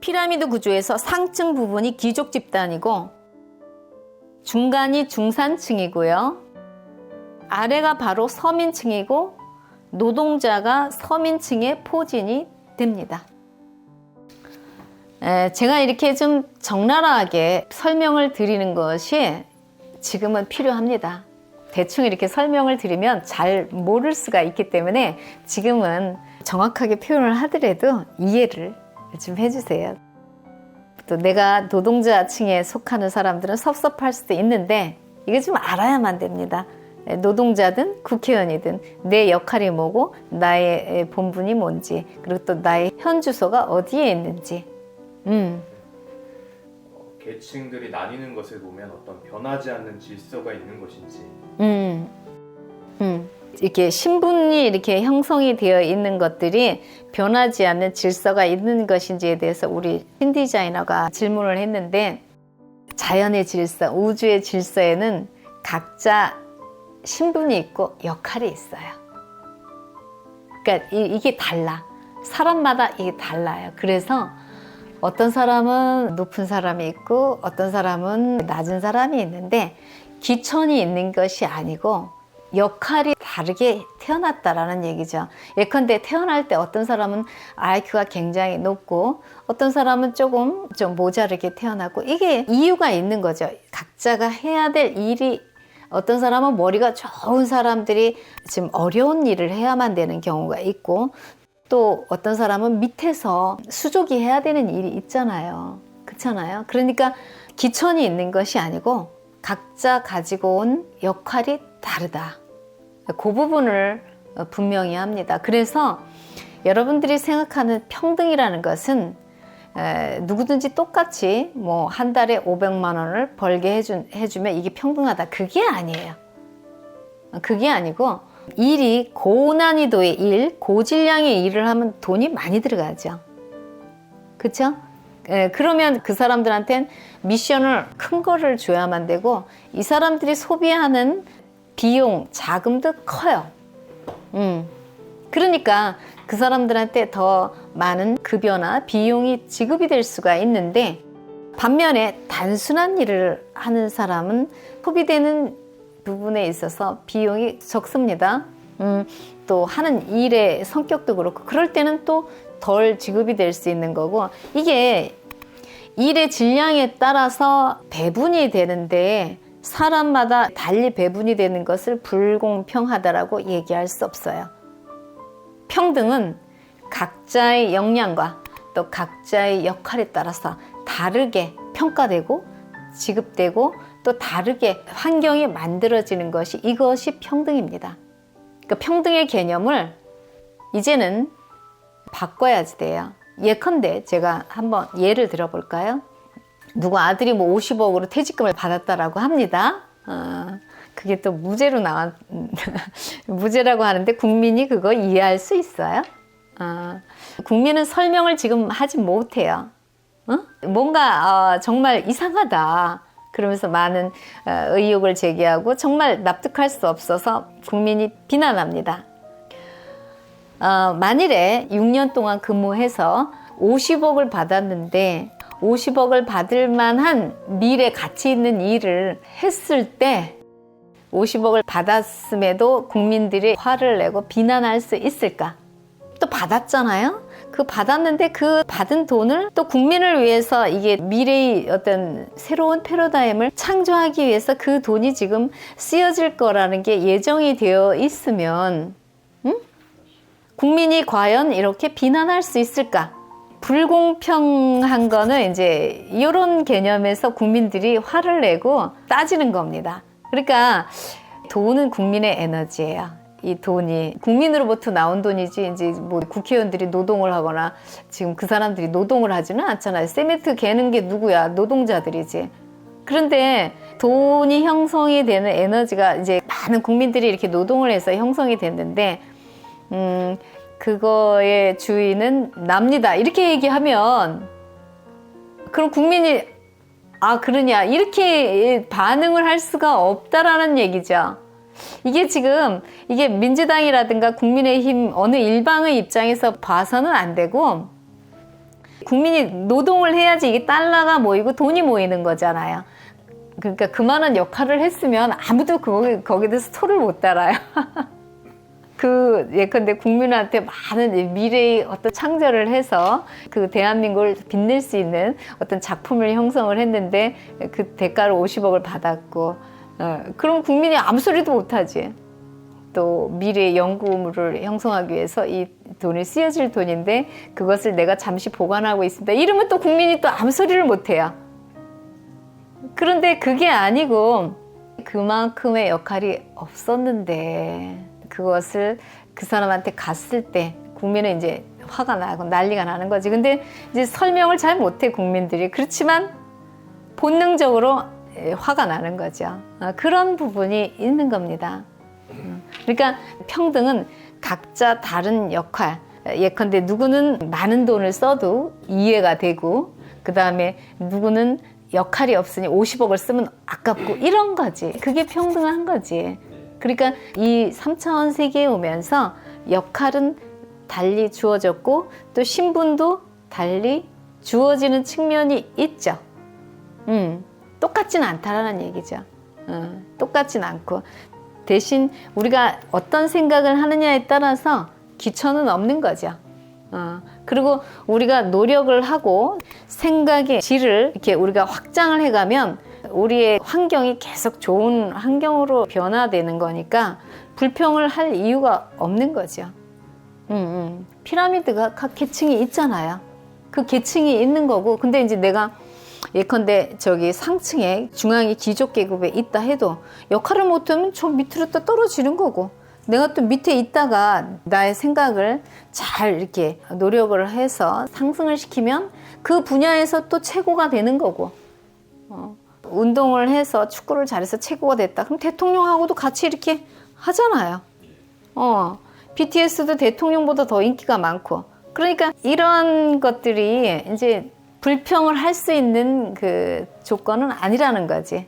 피라미드 구조에서 상층 부분이 귀족 집단이고 중간이 중산층이고요. 아래가 바로 서민층이고 노동자가 서민층의 포진이 됩니다. 에, 제가 이렇게 좀 적나라하게 설명을 드리는 것이 지금은 필요합니다. 대충 이렇게 설명을 드리면 잘 모를 수가 있기 때문에 지금은 정확하게 표현을 하더라도 이해를 좀 해주세요. 또 내가 노동자층에 속하는 사람들은 섭섭할 수도 있는데 이거 좀 알아야만 됩니다. 노동자든 국회의원이든 내 역할이 뭐고 나의 본분이 뭔지 그리고 또 나의 현 주소가 어디에 있는지 음. 어, 계층들이 나뉘는 것을 보면 어떤 변하지 않는 질서가 있는 것인지 음. 음. 이렇게 신분이 이렇게 형성이 되어 있는 것들이 변하지 않는 질서가 있는 것인지에 대해서 우리 신 디자이너가 질문을 했는데 자연의 질서, 우주의 질서에는 각자 신분이 있고 역할이 있어요. 그러니까 이, 게 달라. 사람마다 이게 달라요. 그래서 어떤 사람은 높은 사람이 있고 어떤 사람은 낮은 사람이 있는데 기천이 있는 것이 아니고 역할이 다르게 태어났다라는 얘기죠. 예컨대 태어날 때 어떤 사람은 IQ가 굉장히 높고 어떤 사람은 조금 좀 모자르게 태어났고 이게 이유가 있는 거죠. 각자가 해야 될 일이 어떤 사람은 머리가 좋은 사람들이 지금 어려운 일을 해야만 되는 경우가 있고 또 어떤 사람은 밑에서 수족이 해야 되는 일이 있잖아요. 그렇잖아요. 그러니까 기천이 있는 것이 아니고 각자 가지고 온 역할이 다르다. 그 부분을 분명히 합니다. 그래서 여러분들이 생각하는 평등이라는 것은 누구든지 똑같이 뭐 한 달에 500만 원을 벌게 해준, 해주면 이게 평등하다. 그게 아니에요. 그게 아니고 일이 고난이도의 일, 고질량의 일을 하면 돈이 많이 들어가죠. 그쵸? 예, 그러면 그 사람들한텐 미션을 큰 거를 줘야만 되고 이 사람들이 소비하는 비용, 자금도 커요. 음. 그러니까 그 사람들한테 더 많은 급여나 비용이 지급이 될 수가 있는데 반면에 단순한 일을 하는 사람은 소비되는 부분에 있어서 비용이 적습니다. 음, 또 하는 일의 성격도 그렇고 그럴 때는 또 덜 지급이 될 수 있는 거고 이게 일의 질량에 따라서 배분이 되는데 사람마다 달리 배분이 되는 것을 불공평하다라고 얘기할 수 없어요. 평등은 각자의 역량과 또 각자의 역할에 따라서 다르게 평가되고 지급되고 또 다르게 환경이 만들어지는 것이 이것이 평등입니다. 그 평등의 개념을 이제는 바꿔야지 돼요. 예컨대 제가 한번 예를 들어볼까요? 누구 아들이 뭐 50억으로 퇴직금을 받았다라고 합니다. 어, 그게 또 무죄로 나왔, 무죄라고 하는데 국민이 그거 이해할 수 있어요? 어, 국민은 설명을 지금 하지 못해요. 어? 뭔가 어, 정말 이상하다. 그러면서 많은 어, 의혹을 제기하고 정말 납득할 수 없어서 국민이 비난합니다. 어, 만일에 6년 동안 근무해서 50억을 받았는데 50억을 받을 만한 미래 가치 있는 일을 했을 때 50억을 받았음에도 국민들이 화를 내고 비난할 수 있을까? 또 받았잖아요? 그 받았는데 그 받은 돈을 또 국민을 위해서 이게 미래의 어떤 새로운 패러다임을 창조하기 위해서 그 돈이 지금 쓰여질 거라는 게 예정이 되어 있으면, 음? 국민이 과연 이렇게 비난할 수 있을까? 불공평한 거는 이제 이런 개념에서 국민들이 화를 내고 따지는 겁니다. 그러니까 돈은 국민의 에너지예요. 이 돈이 국민으로부터 나온 돈이지 이제 뭐 국회의원들이 노동을 하거나 지금 그 사람들이 노동을 하지는 않잖아요. 세멘트 개는 게 누구야? 노동자들이지. 그런데 돈이 형성이 되는 에너지가 이제 많은 국민들이 이렇게 노동을 해서 형성이 됐는데 음 그거의 주인은 납니다. 이렇게 얘기하면 그럼 국민이 아 그러냐 이렇게 반응을 할 수가 없다라는 얘기죠. 이게 지금 이게 민주당이라든가 국민의힘 어느 일방의 입장에서 봐서는 안 되고 국민이 노동을 해야지 이게 달러가 모이고 돈이 모이는 거잖아요. 그러니까 그만한 역할을 했으면 아무도 거기, 거기에 대해서 토를 못 달아요. 그 예컨대 국민한테 많은 미래의 어떤 창조를 해서 그 대한민국을 빛낼 수 있는 어떤 작품을 형성을 했는데 그 대가로 50억을 받았고 어, 그럼 국민이 아무 소리도 못하지. 또 미래 연구물을 형성하기 위해서 이 돈이 쓰여질 돈인데 그것을 내가 잠시 보관하고 있습니다. 이러면 또 국민이 또 아무 소리를 못해요. 그런데 그게 아니고 그만큼의 역할이 없었는데 그것을 그 사람한테 갔을 때 국민은 이제 화가 나고 난리가 나는 거지. 근데 이제 설명을 잘 못해 국민들이. 그렇지만 본능적으로 예, 화가 나는 거죠. 아, 그런 부분이 있는 겁니다. 음. 그러니까 평등은 각자 다른 역할. 예컨대 누구는 많은 돈을 써도 이해가 되고, 그 다음에 누구는 역할이 없으니 50억을 쓰면 아깝고 이런 거지. 그게 평등한 거지. 그러니까 이 3차원 세계에 오면서 역할은 달리 주어졌고 또 신분도 달리 주어지는 측면이 있죠. 음, 똑같진 않다라는 얘기죠. 음, 똑같진 않고 대신 우리가 어떤 생각을 하느냐에 따라서 기천은 없는 거죠. 어, 그리고 우리가 노력을 하고 생각의 질을 이렇게 우리가 확장을 해가면 우리의 환경이 계속 좋은 환경으로 변화되는 거니까 불평을 할 이유가 없는 거죠. 음, 음. 피라미드가 각 계층이 있잖아요. 그 계층이 있는 거고, 근데 이제 내가 예컨대 저기 상층에 중앙이 귀족 계급에 있다 해도 역할을 못하면 저 밑으로 또 떨어지는 거고, 내가 또 밑에 있다가 나의 생각을 잘 이렇게 노력을 해서 상승을 시키면 그 분야에서 또 최고가 되는 거고, 어. 운동을 해서 축구를 잘해서 최고가 됐다. 그럼 대통령하고도 같이 이렇게 하잖아요. 어, BTS도 대통령보다 더 인기가 많고. 그러니까 이런 것들이 이제 불평을 할 수 있는 그 조건은 아니라는 거지.